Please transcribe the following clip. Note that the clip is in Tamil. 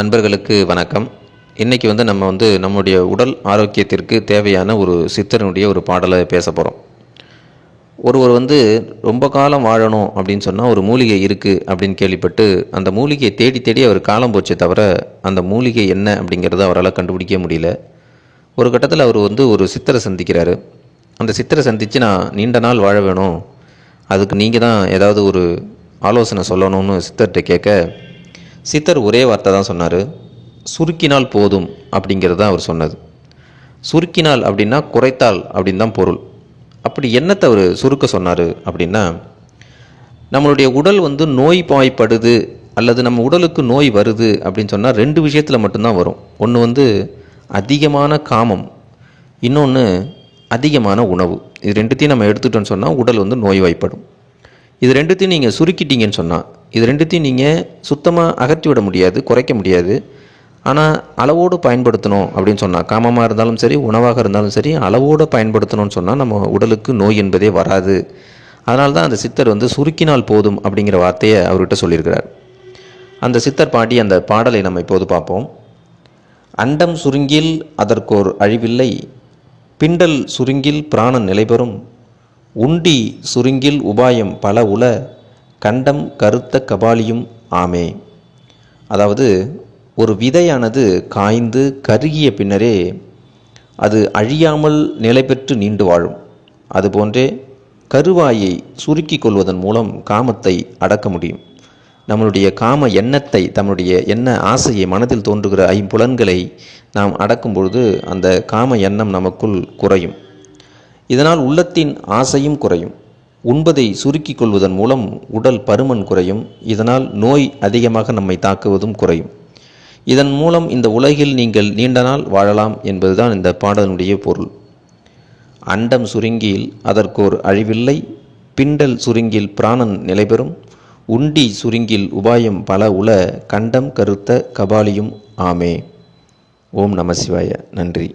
அன்பர்களுக்கு வணக்கம். இன்றைக்கி வந்து நம்ம வந்து நம்முடைய உடல் ஆரோக்கியத்திற்கு தேவையான ஒரு சித்தரனுடைய ஒரு பாடலை பேச போகிறோம் ஒருவர் வந்து ரொம்ப காலம் வாழணும் அப்படின்னு சொன்னால் ஒரு மூலிகை இருக்குது அப்படின்னு கேள்விப்பட்டு அந்த மூலிகையை தேடி தேடி அவர் காலம் போச்சே தவிர அந்த மூலிகை என்ன அப்படிங்கிறத அவரால் கண்டுபிடிக்க முடியல. ஒரு கட்டத்தில் அவர் வந்து ஒரு சித்தரை சந்திக்கிறாரு. அந்த சித்தரை சந்தித்து நான் நீண்ட நாள் வாழ வேணும். அதுக்கு நீங்கள் தான் ஏதாவது ஒரு ஆலோசனை சொல்லணும்னு சித்தர்கிட்ட கேட்க சித்தர் ஒரே வார்த்தை தான் சொன்னார் சுருக்கினால் போதும் அப்படிங்கிறது தான் அவர் சொன்னது. சுருக்கினால் அப்படின்னா குறைத்தால் அப்படின்னு தான் பொருள். அப்படி என்னத்தை அவர் சுருக்க சொன்னார் அப்படின்னா நம்மளுடைய உடல் வந்து நோய் பாய்ப்படுது அல்லது நம்ம உடலுக்கு நோய் வருது அப்படின்னு சொன்னால் ரெண்டு விஷயத்தில் மட்டும்தான் வரும். ஒன்று வந்து அதிகமான காமம் இன்னொன்று அதிகமான உணவு. இது ரெண்டுத்தையும் நம்ம எடுத்துட்டோம்னு சொன்னால் உடல் வந்து நோய்வாய்ப்படும். இது ரெண்டுத்தையும் நீங்கள் சுருக்கிட்டீங்கன்னு சொன்னால் இது ரெண்டுத்தையும் நீங்கள் சுத்தமாக அகற்றி விட முடியாது குறைக்க முடியாது. ஆனால் அளவோடு பயன்படுத்தணும் அப்படின்னு சொன்னால் காமமாக இருந்தாலும் சரி உணவாக இருந்தாலும் சரி அளவோடு பயன்படுத்தணும்னு சொன்னால் நம்ம உடலுக்கு நோய் என்பதே வராது. அதனால தான் அந்த சித்தர் வந்து சுருக்கினால் போதும் அப்படிங்கிற வார்த்தையை அவர்கிட்ட சொல்லியிருக்கிறார். அந்த சித்தர் பாடி அந்த பாடலை நம்ம இப்போது பார்ப்போம். அண்டம் சுருங்கில் அதற்கோர் அழிவில்லை பிண்டல் சுருங்கில் பிராணன் நிலைபெறும் உண்டி சுருங்கில் உபாயம் பல உல கண்டம் கருத்த கபாலியும் ஆமே. அதாவது ஒரு விதையானது காய்ந்து கருகிய பின்னரே அது அழியாமல் நிலை பெற்று நீண்டு வாழும். அதுபோன்றே கருவாயை சுருக்கி கொள்வதன் மூலம் காமத்தை அடக்க முடியும். நம்மளுடைய காம எண்ணத்தை தம்முடைய எண்ண ஆசையை மனதில் தோன்றுகிற ஐம்புலன்களை நாம் அடக்கும் பொழுது அந்த காம எண்ணம் நமக்குள் குறையும். இதனால் உள்ளத்தின் ஆசையும் குறையும். உண்பதை சுருக்கிக் கொள்வதன் மூலம் உடல் பருமன் குறையும். இதனால் நோய் அதிகமாக நம்மை தாக்குவதும் குறையும். இதன் மூலம் இந்த உலகில் நீங்கள் நீண்ட நாள் வாழலாம் என்பதுதான் இந்த பாடலுடைய பொருள். அண்டம் சுருங்கியில் அதற்கோர் அழிவில்லை. பிண்டல் சுருங்கில் பிராணன் நிலைபெறும் உண்டி சுருங்கில் உபாயம் பல உல கண்டம் கருத்த கபாலியும் ஆமே. ஓம் நமசிவாய நன்றி.